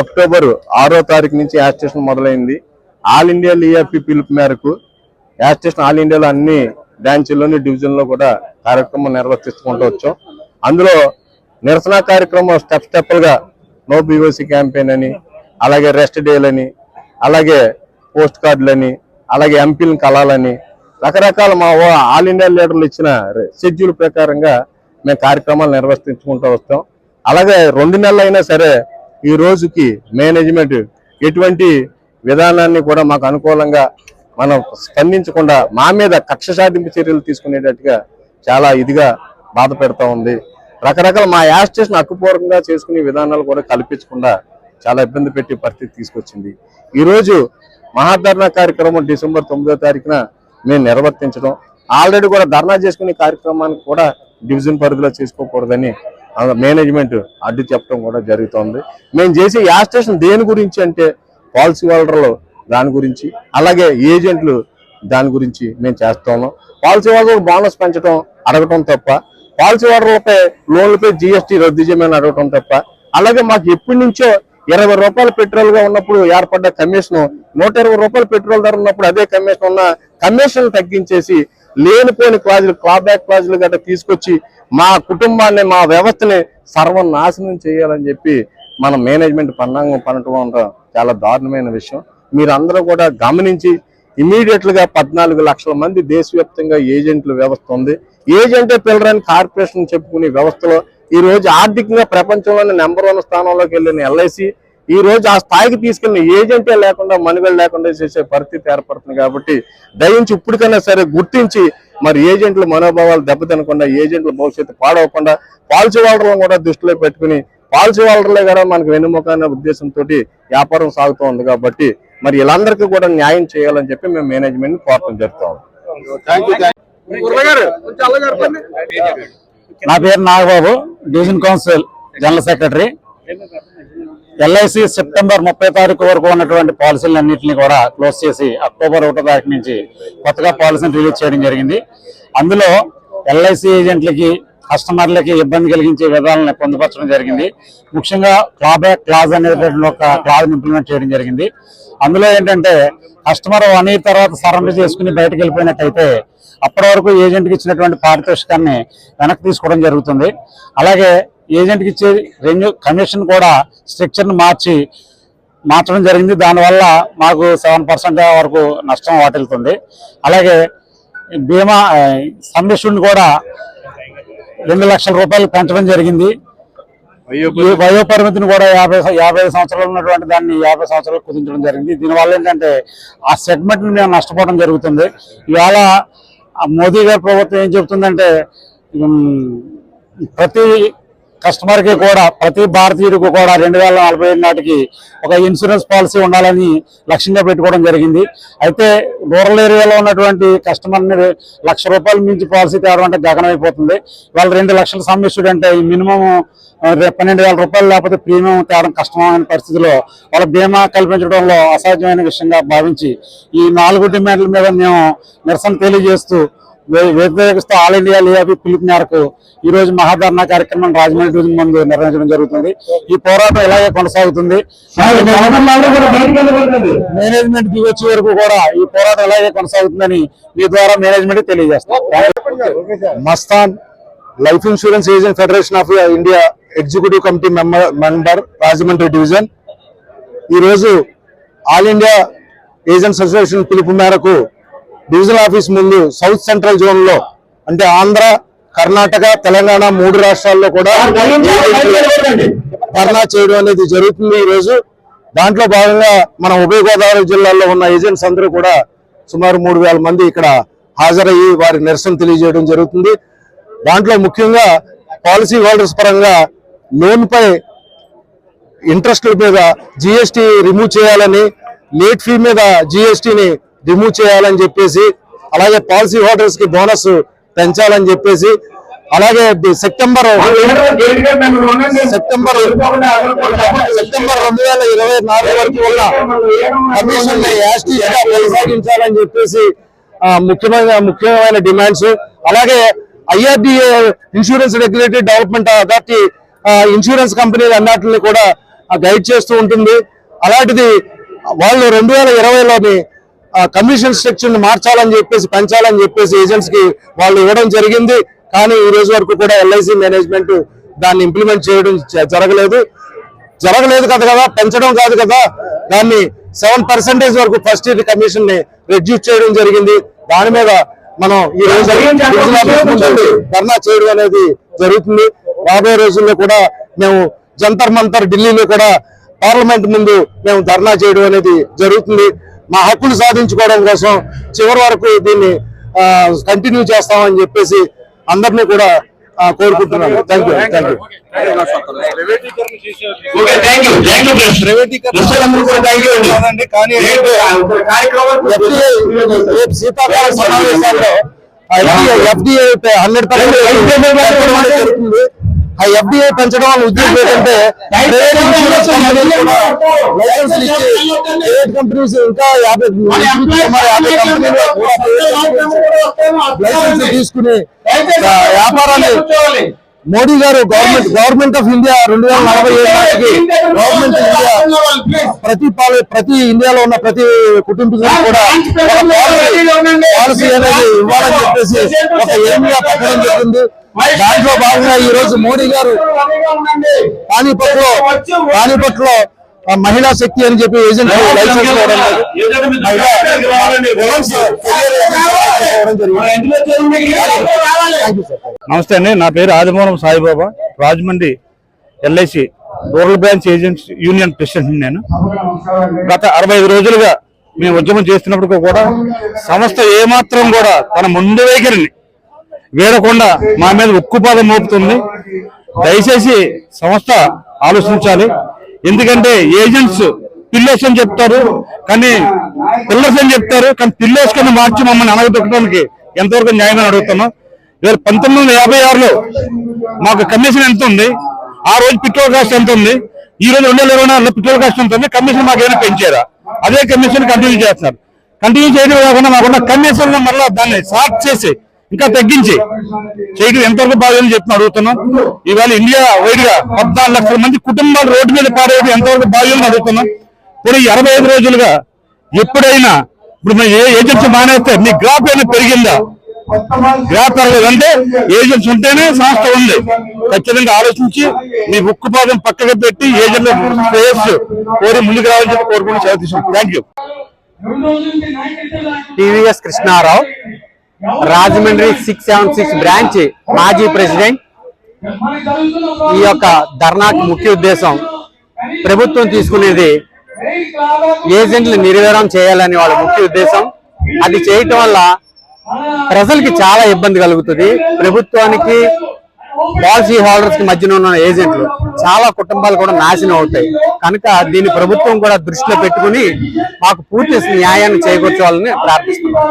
October ఆరో తారీఖు నుంచి యాజిటేషన్ మొదలైంది. ఆల్ ఇండియా లీఎఫ్పి పిలుపు మేరకు యాజిటేషన్ ఆల్ ఇండియాలో అన్ని బ్రాంచీల్లోని డివిజన్లో కూడా కార్యక్రమం నిర్వర్తించుకుంటూ వచ్చాం. అందులో నిరసన కార్యక్రమం స్టెప్ స్టెప్లుగా నో బీఓసీ క్యాంపెయిన్ అని అలాగే రెస్ట్ డేలని అలాగే పోస్ట్ కార్డులని అలాగే ఎంపీలను కలాలని రకరకాల మా ఆల్ ఇండియా లీడర్లు ఇచ్చిన షెడ్యూల్ ప్రకారంగా మేము కార్యక్రమాలు నిర్వర్తించుకుంటూ వస్తాం. అలాగే రెండు నెలలు అయినా సరే ఈ రోజుకి మేనేజ్మెంట్ ఎటువంటి విధానాన్ని కూడా మాకు అనుకూలంగా మనం స్పందించకుండా మా మీద కక్ష సాధింపు చర్యలు తీసుకునేటట్టుగా చాలా ఇదిగా బాధ పెడతా ఉంది. రకరకాల మా యాజ్ స్టేషన్ హక్కుపూర్వకంగా చేసుకునే విధానాలు కూడా కల్పించకుండా చాలా ఇబ్బంది పెట్టే పరిస్థితి తీసుకొచ్చింది. ఈరోజు మహాధర్నా కార్యక్రమం డిసెంబర్ తొమ్మిదో తారీఖున మేము నిర్వర్తించడం. ఆల్రెడీ కూడా ధర్నా చేసుకునే కార్యక్రమానికి కూడా డివిజన్ పరిధిలో చేసుకోకూడదని మేనేజ్మెంట్ అడ్డు చెప్పడం కూడా జరుగుతోంది. మేము చేసే యా స్టేషన్ దేని గురించి అంటే పాలసీ హోల్డర్లు దాని గురించి అలాగే ఏజెంట్లు దాని గురించి మేము చేస్తాము పాలసీ హోల్డర్లు బోనస్ పెంచడం అడగటం తప్ప పాలసీ హోల్డర్లపై లోన్లపై జిఎస్టీ రద్దు చేయమని అడగటం తప్ప అలాగే మాకు ఎప్పటి నుంచో ఇరవై రూపాయల పెట్రోల్గా ఉన్నప్పుడు ఏర్పడ్డ కమిషన్ నూట ఇరవై రూపాయల పెట్రోల్ ధర ఉన్నప్పుడు అదే కమిషన్ ఉన్న కమిషన్ తగ్గించేసి లేనిపోని క్లాజులు క్లాబ్యాక్ క్లాజులు గట్రా తీసుకొచ్చి మా కుటుంబాన్ని మా వ్యవస్థని సర్వనాశనం చేయాలని చెప్పి మన మేనేజ్మెంట్ పన్నాంగం పనటం చాలా దారుణమైన విషయం. మీరందరూ కూడా గమనించి ఇమీడియట్గా పద్నాలుగు లక్షల మంది దేశవ్యాప్తంగా ఏజెంట్ల వ్యవస్థ ఉంది. ఏజెంటే పిల్లరని కార్పొరేషన్ చెప్పుకునే వ్యవస్థలో ఈ రోజు ఆర్థికంగా ప్రపంచంలోనే నెంబర్ వన్ స్థానంలోకి వెళ్ళిన ఎల్ఐసి ఈ రోజు ఆ స్థాయికి తీసుకెళ్ళిన ఏజెంటే లేకుండా మనుగడ లేకుండా చేసే పరిస్థితి ఏర్పడుతుంది కాబట్టి దయించి ఇప్పటికైనా సరే గుర్తించి మరి ఏజెంట్ల మనోభావాలు దెబ్బతినకుండా ఏజెంట్ల భవిష్యత్తు పాడవకుండా పాలసీ హోల్డర్లను కూడా దృష్టిలో పెట్టుకుని పాలసీ హోల్డర్లే కూడా మనకు వెన్నుముక అనే ఉద్దేశంతో వ్యాపారం సాగుతూ ఉంది కాబట్టి మరి వీళ్ళందరికీ కూడా న్యాయం చేయాలని చెప్పి మేము మేనేజ్మెంట్ కోరటం జరుగుతాం నా పేరు Nagababu division council general secretary. LIC September ముప్పై తారీఖు వరకు ఉన్నటువంటి పాలసీలన్నింటినీ కూడా క్లోజ్ చేసి అక్టోబర్ ఒకటో తారీఖు నుంచి కొత్తగా పాలసీని రిలీజ్ చేయడం జరిగింది. అందులో ఎల్ఐసి ఏజెంట్లకి కస్టమర్లకి ఇబ్బంది కలిగించే విధానాలను పొందుపరచడం జరిగింది. ముఖ్యంగా క్లాబ్యాక్ క్లాజ్ అనేటువంటి ఒక క్లాజ్ని ఇంప్లిమెంట్ చేయడం జరిగింది. అందులో ఏంటంటే కస్టమర్ వన్ ఇయర్ తర్వాత సరెండర్ చేసుకుని బయటకు వెళ్ళిపోయినట్టయితే అప్పటి వరకు ఏజెంట్కి ఇచ్చినటువంటి పారితోషికాన్ని వెనక్కి తీసుకోవడం జరుగుతుంది. అలాగే ఏజెంట్కి ఇచ్చే రెవెన్యూ కమిషన్ కూడా స్ట్రక్చర్ని మార్చి మార్చడం జరిగింది. దానివల్ల మాకు సెవెన్ పర్సెంట్ వరకు నష్టం వాటిల్తుంది అలాగే బీమా సంరక్షణ కూడా రెండు లక్షల రూపాయలు పెంచడం జరిగింది. వయో పరిమితిని కూడా యాభై యాభై సంవత్సరాలు ఉన్నటువంటి దాన్ని యాభై సంవత్సరాలు కుదించడం జరిగింది. దీనివల్ల ఏంటంటే ఆ సెగ్మెంట్ని మేము నష్టపోవడం జరుగుతుంది. ఇవాళ మోదీ గారి ప్రభుత్వం ఏం చెబుతుందంటే ప్రతి కస్టమర్కి కూడా ప్రతి భారతీయుడికి కూడా రెండు వేల నలభై ఏడు నాటికి ఒక ఇన్సూరెన్స్ పాలసీ ఉండాలని లక్ష్యంగా పెట్టుకోవడం జరిగింది. అయితే రూరల్ ఏరియాలో ఉన్నటువంటి కస్టమర్ని లక్ష రూపాయలు మించి పాలసీ తేవడం అంటే గగనమైపోతుంది. వాళ్ళు రెండు లక్షల సమ్మిస్టుడు అంటే మినిమం పన్నెండు వేల రూపాయలు లేకపోతే ప్రీమియం తేవడం కష్టమైన పరిస్థితిలో వాళ్ళ బీమా కల్పించడంలో అసాధ్యమైన విషయంగా భావించి ఈ నాలుగు డిమాండ్ల మీద మేము నిరసన తెలియజేస్తూ వ్యతిరేకిస్తూ ఆల్ ఇండియా లీఆర్పీ పిలుపు మేరకు ఈ రోజు మహాధర్నా కార్యక్రమం రాజమండ్రి ముందు నిర్వహించడం జరుగుతుంది. ఈ పోరాటం ఇలాగే కొనసాగుతుంది. మేనేజ్మెంట్ దిగొచ్చే వచ్చే వరకు కూడా ఈ పోరాటం ఇలాగే కొనసాగుతుందని మీ ద్వారా మేనేజ్మెంట్ తెలియజేస్తాం. Mastan life insurance agent federation of India executive committee member member Rajahmundry division. ఈరోజు ఆల్ ఇండియా ఏజెంట్స్ అసోసియేషన్ పిలుపు మేరకు డివిజనల్ ఆఫీస్ ముందు సౌత్ సెంట్రల్ జోన్లో అంటే ఆంధ్ర కర్ణాటక తెలంగాణ మూడు రాష్ట్రాల్లో కూడా ధర్నా చేయడం అనేది జరుగుతుంది ఈ రోజు. దాంట్లో భాగంగా మన ఉభయ గోదావరి జిల్లాలో ఉన్న ఏజెంట్స్ అందరూ కూడా సుమారు మూడు వేల మంది ఇక్కడ హాజరయ్యి వారి నిరసన తెలియజేయడం జరుగుతుంది. దాంట్లో ముఖ్యంగా పాలసీ హోల్డర్స్ పరంగా లోన్ పై ఇంట్రెస్ట్ మీద జిఎస్టి రిమూవ్ చేయాలని లేట్ ఫీ మీద జిఎస్టిని రిమూవ్ చేయాలని చెప్పేసి అలాగే పాలసీ హోల్డర్స్కి బోనస్ పెంచాలని చెప్పేసి అలాగే సెప్టెంబర్ సెప్టెంబర్ సెప్టెంబర్ రెండు వేల ఇరవై నాలుగు వరకు ఉన్న కమిషన్ కొనసాగించాలని చెప్పేసి ముఖ్యమైన ముఖ్యమైన డిమాండ్స్. అలాగే IRDA insurance regulatory development authority insurance కంపెనీలు అన్నిటిని కూడా గైడ్ చేస్తూ ఉంటుంది. అలాంటిది వాళ్ళు రెండు వేల ఇరవైలోని కమిషన్ స్ట్రక్చర్ని మార్చాలని చెప్పేసి పెంచాలని చెప్పేసి ఏజెంట్స్కి వాళ్ళు ఇవ్వడం జరిగింది. కానీ ఈ రోజు వరకు కూడా ఎల్ఐసి మేనేజ్మెంట్ దాన్ని ఇంప్లిమెంట్ చేయడం జరగలేదు. జరగలేదు కదా కదా పెంచడం కాదు కదా. దాన్ని సెవెన్ పర్సెంటేజ్ వరకు ఫస్ట్ ఇయర్ కమిషన్ని రెడ్యూస్ చేయడం జరిగింది. దాని మీద మనం ఈ రోజు ధర్నా చేయడం అనేది జరుగుతుంది. రాబోయే రోజుల్లో కూడా మేము జంతర్ మంతర్ ఢిల్లీలో కూడా పార్లమెంట్ ముందు మేము ధర్నా చేయడం అనేది జరుగుతుంది. మా హక్కులు సాధించుకోవడం కోసం చివరి వరకు దీన్ని కంటిన్యూ చేస్తామని చెప్పేసి అందరినీ కూడా కోరుకుంటున్నాను. థ్యాంక్ యూ థ్యాంక్ యూ శీతాకాల సమావేశాల్లో ఎఫ్డిఐ హండ్రెడ్ జరుగుతుంది. ఆ ఎఫ్డిఐ పెంచడం వల్ల ఉద్దేశం ఏంటంటే ప్రైవేట్ ఇన్సూరెన్స్ కంపెనీలు కూడా లైసెన్సులు ఇచ్చి ప్రైవేట్ కంపెనీస్ ఇంకా యాభై సుమారు యాభై కంపెనీలు కూడా లైసెన్స్ తీసుకుని వ్యాపారాన్ని మోడీ గారు గవర్నమెంట్ గవర్నమెంట్ ఆఫ్ ఇండియా రెండు వేల నలభై ఏడు నాటికి గవర్నమెంట్ ఆఫ్ ఇండియా ప్రతి పాల- ప్రతి ఇండియాలో ఉన్న ప్రతి కుటుంబానికి కూడా పాలసీ అనేది ఇవ్వాలని చెప్పేసి ఒక ఏమిగా పెట్టడం జరిగింది? దాంట్లో భాగంగా ఈ రోజు మోడీ గారు పానీపట్లో పానీపట్లో ఆ, మహిళా శక్తి అని చెప్పి ఏజెంట్ లైసెన్స్. నమస్తే అండి. నా పేరు Adimulam Saibaba. Rajahmundry LIC rural branch agents union president నేను. గత అరవై ఐదు రోజులుగా మేము ఉద్యమం చేస్తున్నప్పటికీ కూడా సంస్థ ఏమాత్రం కూడా తన ముందు వైఖరిని వేడకుండా మా మీద ఉక్కుపాదం మోపుతుంది. దయచేసి సంస్థ ఆలోచించాలి. ఎందుకంటే ఏజెంట్స్ పిల్లర్స్ అని చెప్తారు కానీ పిల్లర్స్ అని చెప్తారు కానీ పిల్లర్స్ కన్నా మార్చి మమ్మల్ని అనగదొక్కడానికి ఎంతవరకు న్యాయం అడుగుతున్నాం. ఇవాళ పంతొమ్మిది వందల యాభై ఆరులో మాకు కమిషన్ ఎంత ఉంది? ఆ రోజు పెట్రోల్ కాస్ట్ ఎంత ఉంది? ఈ రోజు రెండు వేల ఇరవై నాలుగులో పెట్రోల్ కాస్ట్ ఎంత ఉంది? కమిషన్ మాకు ఏమైనా పెంచారా? అదే కమిషన్ కంటిన్యూ చేస్తున్నారు. కంటిన్యూ చేయడం కాకుండా మాకున్న కమిషన్ మళ్ళీ దాన్ని సార్ట్ చేసి ఇంకా తగ్గించి. చేయడం ఎంతవరకు బాగుందని చెప్పి అడుగుతున్నాం. ఇవాళ ఇండియా వైడ్గా పద్నాలుగు లక్షల మంది కుటుంబాలు రోడ్డు మీద పారేది ఎంతవరకు బాగుందని అడుగుతున్నాం. ఇప్పుడు ఈ అరవై ఐదు రోజులుగా ఎప్పుడైనా ఇప్పుడు మీ ఏ ఏజెన్సీ మానేస్తే మీ గ్రాఫ్ అయినా పెరిగిందా? గ్రాఫ్ పెరగలేదంటే ఏజెంట్స్ ఉంటేనే సంస్థ ఉంది. ఖచ్చితంగా ఆలోచించి మీ ఉక్కుపాదం పక్కకు పెట్టి ఏజెంట్ల శ్రేయస్సు కోరి ముందుకు రావాలని చెప్పి కోరుకుంటూ తీసుకుంటాం thank you. TVS Krishnarao. Rajahmundry six seven six branch మాజీ ప్రెసిడెంట్. ఈ యొక్క ధర్నాకి ముఖ్య ఉద్దేశం ప్రభుత్వం తీసుకునేది ఏజెంట్లు నిర్వీరం చేయాలని వాళ్ళ ముఖ్య ఉద్దేశం. అది చేయటం వల్ల ప్రజలకి చాలా ఇబ్బంది కలుగుతుంది. ప్రభుత్వానికి పాలసీ హోల్డర్స్కి మధ్యన ఉన్న ఏజెంట్లు చాలా కుటుంబాలు కూడా నాశనం అవుతాయి. కనుక దీన్ని ప్రభుత్వం కూడా దృష్టిలో పెట్టుకుని మాకు పూర్తి న్యాయాన్ని చేకూర్చాలని ప్రార్థిస్తున్నాం.